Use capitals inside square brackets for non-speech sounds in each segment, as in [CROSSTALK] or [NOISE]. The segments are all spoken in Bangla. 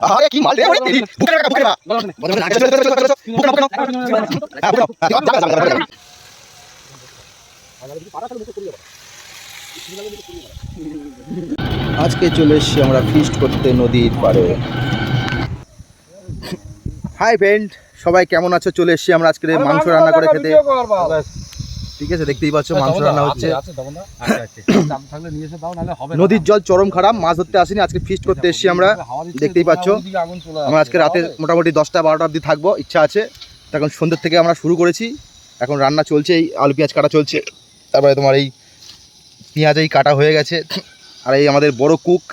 আরে কি মাল রে ওরে বুকে রাখা বুকে রাখা বুকে রাখা চলো চলো চলো চলো বুকে রাখা হ্যাঁ বুকে রাখা জায়গা জায়গা জায়গা আজকে চলে এসেছি আমরা ফিস্ট করতে নদীর পাড়ে হাই ফ্রেন্ড সবাই কেমন আছো চলে এসেছি আমরা আজকে মাংস রান্না করে খেতে ঠিক আছে দেখতেই পাচ্ছ মাংস রান্না হচ্ছে। নদীর জল চরম খারাপ মাছ ধরতে আসিনি আজকে ফিস্ট করতে এসেছি আমরা। দেখতেই পাচ্ছ। আমরা আজকে রাতে মোটামুটি দশটা বারোটা অবধি থাকব ইচ্ছা আছে। এখন সন্ধ্যের থেকে আমরা শুরু করেছি। এখন রান্না চলছে এই আলু পেঁয়াজ কাটা চলছে। তারপরে তোমার এই পেঁয়াজ এই কাটা হয়ে গেছে। আর এই আমাদের বড় কুক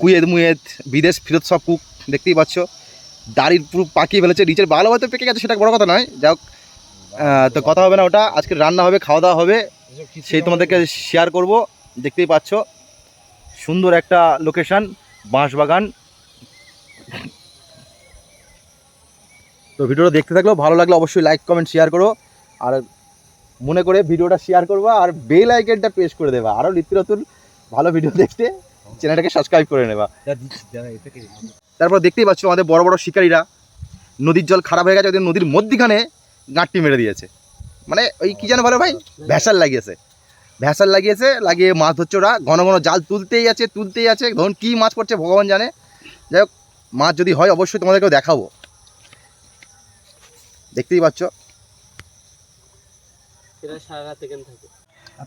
কুয়েত মুয়েত বিদেশ ফিরত সব কুক দেখতেই পাচ্ছ। দাড়ির পুরো পাকিয়ে ফেলেছে নিচের ভালো হয়তো পেকে গেছে সেটা বড় কথা নয়। যাই হোক তো কথা হবে না ওটা। আজকে রান্না হবে খাওয়া দাওয়া হবে। সেই তোমাদেরকে শেয়ার করব। দেখতেই পাচ্ছ সুন্দর একটা লোকেশন বাঁশবাগান। তো ভিডিওটা দেখতে থাকলেও ভালো লাগলে অবশ্যই লাইক কমেন্ট শেয়ার করো। আর মনে করে ভিডিওটা শেয়ার করবা আর বেল আইকনটা প্রেস করে দেবা। আরও নিত্য নতুন ভালো ভিডিও দেখতে চ্যানেলটাকে সাবস্ক্রাইব করে নেবা। তারপর দেখতেই পাচ্ছ আমাদের বড় বড় শিকারীরা। নদীর জল খারাপ হয়ে গেছে ওদের নদীর মধ্যিখানে গাঁটটি মেরে দিয়েছে। মানে ওই কি যেন বলো ভাই? ভ্যাসাল লাগিয়েছে। ভ্যাসাল লাগিয়েছে লাগিয়ে মাছ ধরছে ওরা। ঘন ঘন জাল তুলতেই আছে তুলতেই আছে। ধরুন কী মাছ পড়ছে ভগবান জানে। যাই হোক মাছ যদি হয় অবশ্যই তোমাদেরকেও দেখাবো। দেখতেই পাচ্ছ।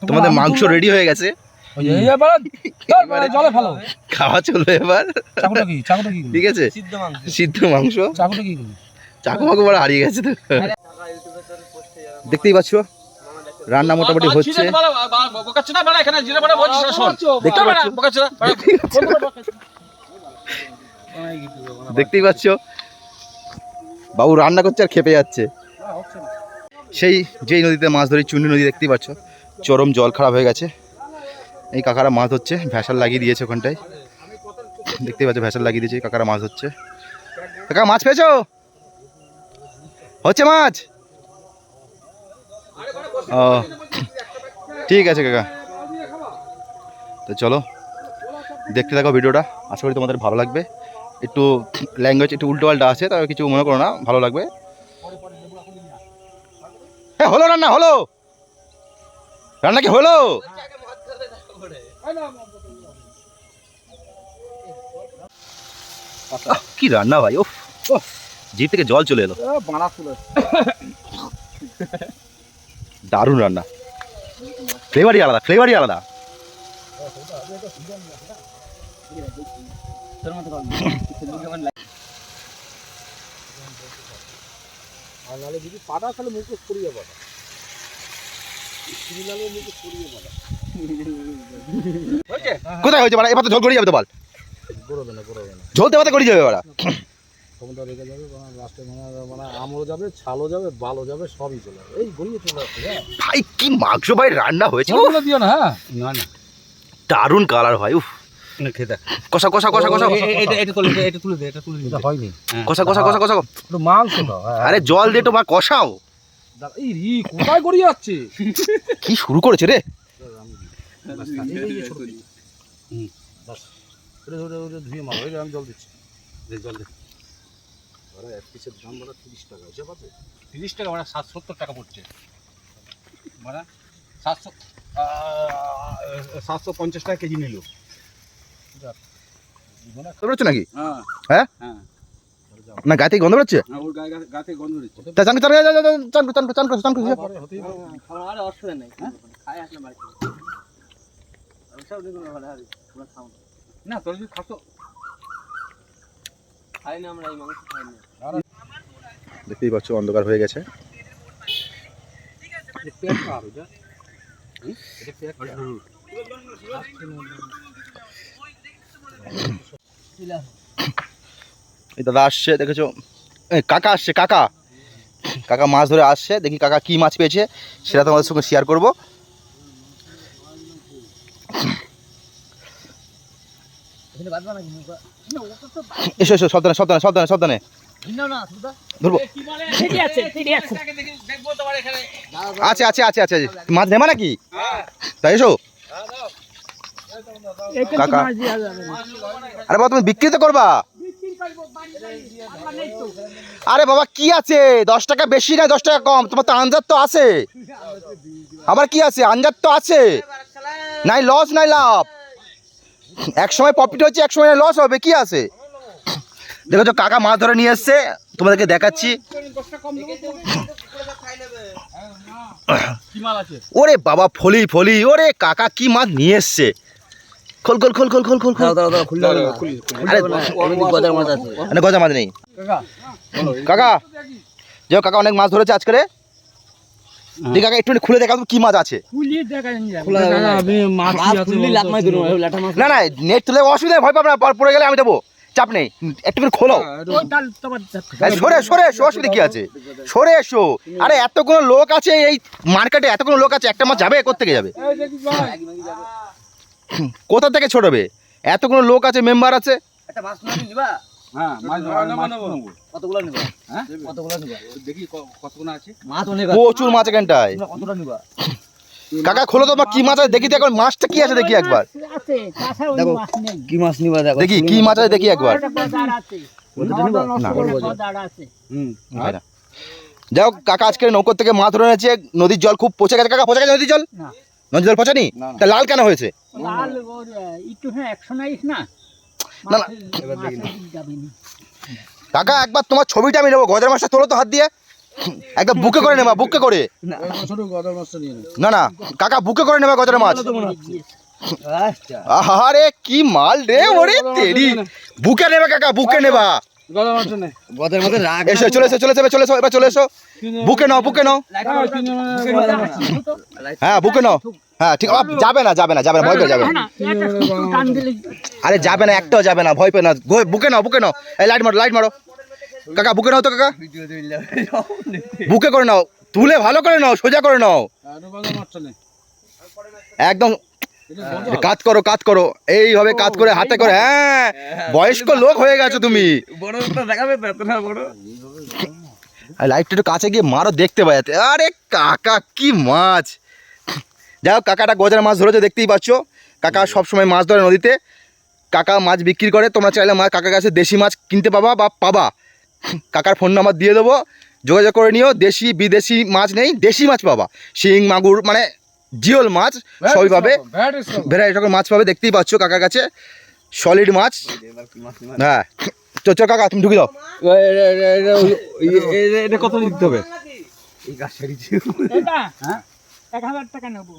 তোমাদের মাংস রেডি হয়ে গেছে। খাওয়া চলবে এবার। ঠিক আছে? সিদ্ধ মাংস। চাকুটা কি? চাকু মাকু বড় হারিয়ে গেছে তো। দেখতেই পাচ্ছ? রান্না মোটামুটি হচ্ছে। দেখতেই পাচ্ছ। বাবু রান্না করছে আর খেপে যাচ্ছে। সেই যেই নদীতে মাছ ধরি চুনি নদী দেখতেই পাচ্ছ। চরম জল খারাপ হয়ে গেছে। এই কাকারা মাছ হচ্ছে ভ্যাসাল লাগিয়ে দিয়েছে ওখানটায়। দেখতেই পাচ্ছ ভ্যাসাল লাগিয়ে দিয়েছে কাকারা মাছ হচ্ছে কাকা মাছ পেয়েছ? হচ্ছে মাছ? ও, ঠিক আছে কাকা। তো চলো, দেখতে থাকো ভিডিওটা। আশা করি তোমাদের ভালো লাগবে। একটু ল্যাঙ্গুয়েজ একটু উল্টো পাল্টা আছে তবে কিছু মনে করো না, ভালো লাগবে। হ্যাঁ হলো রান্না হলো। রান্না কি হলো? কি রান্না ভাই ওফ জিভ থেকে জল চলে এলো। ফুলে দারুণ রান্না। ফ্লেভারই আলাদা ফ্লেভারই আলাদা। আর নাহলে যদি পাটা তাহলে মুখে পাটা। কোথায় হয়েছে বাড়া? এবার তো ঝোল গড়িয়ে যাবে তো বল। ঝোল দেওয়াতে গড়িয়ে যাবে বাড়া। ক্ষমতা রেখে যাবে লাস্টে মানে মানে আমও যাবে ছালও যাবে বালও যাবে সবই চলে যাবে। এই গড়িয়ে চলে যাচ্ছে হ্যাঁ। ভাই কি মাংস ভাই রান্না হয়েছে দিও না হ্যাঁ। না না। দারুণ কালার ভাই উফ। খেতে কষা কষা কষা কষা এটা এটা তুলে এটা তুলে দে এটা তুলে দে। হয়নি। কষা কষা কষা কষা। একটু মাংসটা হ্যাঁ। আরে জল দিয়ে তো বা কষাও এই রি কোথায় গড়িয়ে যাচ্ছে কি শুরু করেছে রে? ধুয়ে মারো আমি জল দিচ্ছি। জল দে। ওরা এক পিসের দাম ওরা তিরিশ টাকা হয়েছে আছে? তিরিশ টাকা ওরা সাত সত্তর টাকা পড়ছে। মানে সাতশো সাতশো পঞ্চাশ টাকা কেজি নিল। নাকি? হ্যাঁ।, হ্যাঁ। না গন্ধ বেরোচ্ছে? চান হ্যাঁ? না তোর যদি খাসো দেখতেই পাচ্ছ, অন্ধকার হয়ে গেছে? এই দাদা আসছে, দেখেছ? কাকা আসছে, কাকা। কাকা মাছ ধরে আসছে, দেখি কাকা কি মাছ পেয়েছে, সেটা তোমাদের সঙ্গে শেয়ার করব এখানে বাদ বানা কিন্তু এসো এসো সাবধানে সাবধানে সাবধানে সাবধানে। ধরবো। আছে আছে। দেখব তোমার এখানে। আছে আছে মাছ নেবা নাকি? তাই এসো। কাকা। আরে বাবা তুমি বিক্রি তো করবা? আরে বাবা কি আছে? দশ টাকা বেশি না দশ টাকা কম। তোমার তো আঞ্জার তো আছে। আবার কি আছে? আনজার তো আছে। নাই লস নাই লাভ। এক সময় প্রফিট হচ্ছে এক সময় লস হবে কি আছে? দেখো তো কাকা মাছ ধরে নিয়ে এসছে তোমাদেরকে দেখাচ্ছি। কি মাল আছে ওরে বাবা ফলি ফলি ওরে কাকা কি মাছ নিয়ে এসছে। খোল খোল খোল খোল খোল খোল খোল। আরে গজার মাছ মানে গজা মাছ নেই। কাকা। যে কাকা অনেক মাছ ধরেছে আজকে দি কাকা একটু খুলে দেখা কি মাছ আছে। না না নেট তুলে অসুবিধা ভয় পাবে না পর- পড়ে গেলে আমি দেবো। চাপ নেই একটু করে খোলো সরে সরে এসো অসুবিধা কি আছে? সরে এসো। আরে এতগুলো লোক আছে এই মার্কেটে এতগুলো লোক আছে একটা মাছ যাবে কোথেকে যাবে? কোথা থেকে ছোটবে? এতগুলো লোক আছে মেম্বার আছে। একটা মাছ নিবা? হ্যাঁ মাছ নেব। নেব কতগুলো নিবা? হ্যাঁ? কতগুলো নিবা? দেখি কতগুলো আছে? মাছ অনেক প্রচুর মাছ এখানটায়। কতটা নিবা? কাকা খোলো তো তোমার কি মাছ আছে? দেখি তো এখন মাছটা কি আছে দেখি একবার। দেখো কি মাছ নিবা দেখো। দেখি কি মাছ আছে দেখি একবার। হয় হোক কাকা আজকে নৌকর থেকে মাছ ধরে এনেছে। নদীর জল খুব পচে গেছে। কাকা পচে গেছে নদীর জল? নদীর জল পচেনি। তা লাল কেন হয়েছে? লাল একটু হ্যাঁ একশো না? না, না। কাকা একবার তোমার ছবিটা আমি নেব গজার মাছটা তোলো তো হাত দিয়ে। একদম বুকে করে নেবা বুকে করে। ছোট গদার মাছটা নিয়ে নে না কাকা বুকে করে নেবা গজার মাছ। আচ্ছা। আরে কি মাল রে ওরে তেরি। বুকে নেবা কাকা বুকে নেবা। গদার মাছটা নে। গদের মধ্যে রাগ এসো চলে এসো চলে চলে এসো এবার চলে এসো। বুকে নাও বুকে নাও। হ্যাঁ বুকে নাও। হ্যাঁ ঠিক আপ, যাবে না যাবে না যাবে না ভয় পেয়ে যাবে। না আরে যাবে না একটাও যাবে না ভয় পেয়ে না। গো- বুকে নাও বুকে নাও। এই লাইট মারো লাইট মারো। কাকা বুকে নাও তো কাকা। বুকে করে নাও। তুলে ভালো করে নাও সোজা করে নাও। একদম কাজ করো কাজ করো। এইভাবে কাজ করে হাতে করে হ্যাঁ। বয়স্ক লোক হয়ে গেছো তুমি। লাইটটা একটু কাছে গিয়ে মারো দেখতে পাই। আরে কাকা কি মাছ। যাই হোক কাকাটা গজার মাছ ধরেছে দেখতেই পাচ্ছ। কাকা সব সময় মাছ ধরে নদীতে। কাকা মাছ বিক্রি করে তোমরা চাইলে মাছ কাকার কাছে দেশি মাছ কিনতে পাবা বা পাবা। কাকার ফোন নাম্বার দিয়ে দেবো। যোগাযোগ করে নিও দেশি বিদেশি মাছ নেই দেশি মাছ পাবা। শিং মাগুর মানে জিওল মাছ সবই পাবে। ভেরাইটি রকম মাছ পাবে দেখতেই পাচ্ছ কাকার কাছে। সলিড মাছ। হ্যাঁ। চো চো কাকা তুমি ঢুকে দাও এটা কত দিতে হবে? এক হাজার টাকা নেব।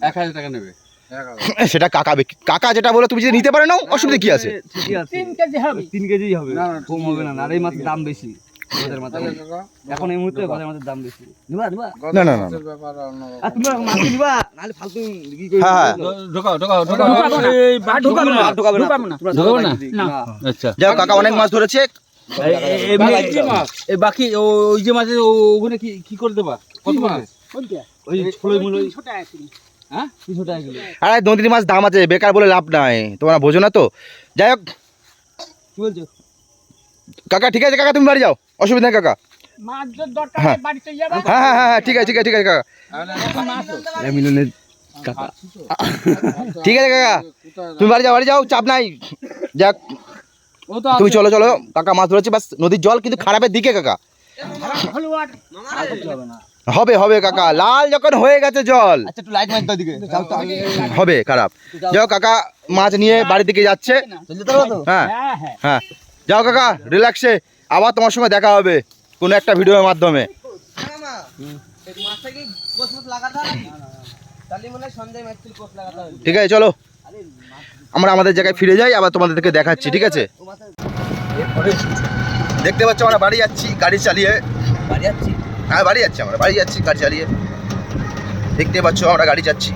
এক হাজার টাকা নেবে। [LAUGHS] সেটা কাকা বিক্রি কাকা যেটা বলে তুমি যদি নিতে পারো নাও অসুবিধা কি আছে? ঠিকই আছে। তিন কেজি হবে। তিন কেজি হবে। না, না, কম হবে না। আর এই মাছের দাম বেশি। এখন এই মুহূর্তে গদের মাছের দাম বেশি। নিবা নিবা না, না, না, না। ব্যাপার অন্য আর তুমি মাছ নিবা নাহলে ফালতু কি করে হ্যাঁ, হ্যাঁ। ঢোকাও ঢোকাও ঢোকাও। এই বা- আর না ঢোকাবে না। ঢোকাবো না। তোমরা ঢোকাবে না? না। আচ্ছা। যাও কাকা অনেক মাছ ধরেছে। বাকি মাছ ওই যে মাছের ওখানে কি কি করে দেবা? কত কোনটা? ওই ষোলোই মূল ওই তিনশো হ্যাঁ? আরে নদীর মাছ দাম আছে বেকার বলে লাভ নাই। তোমরা বোঝো না তো? যাই হোক। কি বলছো? কাকা ঠিক আছে কাকা তুমি বাড়ি যাও। অসুবিধা নেই কাকা। হ্যাঁ। হয় হ্যাঁ হ্যাঁ হ্যাঁ ঠিক আছে ঠিক আছে ঠিক আছে কাকা। মিলনের কাকা। [LAUGHS] ঠিক আছে কাকা। তুমি বাড়ি যাও বাড়ি যাও চাপ নাই। যাক। তুমি চলো চলো। কাকা মাছ ধরেছে বাস নদীর জল কিন্তু খারাপের দিকে কাকা। হলো আর হবে হবে কাকা। লাল যখন হয়ে গেছে জল। আচ্ছা একটু লাইট মার দাও দিকে যাও তো হবে খারাপ। যাও কাকা মাছ নিয়ে বাড়ির দিকে যাচ্ছে। হ্যাঁ হ্যাঁ হ্যাঁ। হ্যাঁ। যাও কাকা রিল্যাক্সে আবার তোমার সঙ্গে দেখা হবে কোনো একটা ভিডিওর মাধ্যমে। ঠিক আছে চলো। আমরা আমাদের জায়গায় ফিরে যাই আবার তোমাদেরকে দেখাচ্ছি ঠিক আছে? দেখতে পাচ্ছ আমরা বাড়ি যাচ্ছি গাড়ি চালিয়ে। বাড়ি যাচ্ছি? হ্যাঁ বাড়ি যাচ্ছি আমরা বাড়ি যাচ্ছি গাড়ি চালিয়ে। দেখতে পাচ্ছ আমরা গাড়ি যাচ্ছি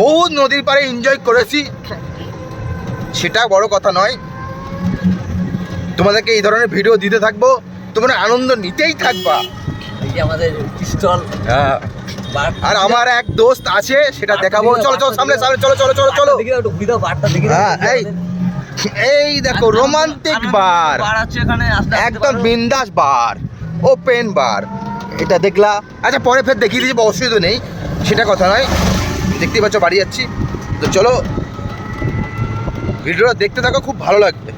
বহু নদীর পাড়ে এনজয় করেছি। সেটা বড় কথা নয়। তোমাদেরকে এই ধরনের ভিডিও দিতে থাকব। তোমরা আনন্দ নিতেই থাকবা। আমাদের পিস্তল হ্যাঁ। আর আমার এক দোস্ত আছে সেটা দেখাবো। চলো চলো সামনে সামনে চলো চলো চলো চলো। হ্যাঁ, এই এই দেখো রোমান্টিক বার একদম বিন্দাস বার ওপেন বার এটা দেখলা। আচ্ছা পরে ফের দেখিয়ে দিয়েছি অসুবিধা নেই। সেটা কথা নয়। দেখতেই পাচ্ছ, বাড়ি যাচ্ছি। তো চলো। ভিডিওটা দেখতে থাকো, খুব ভালো লাগবে।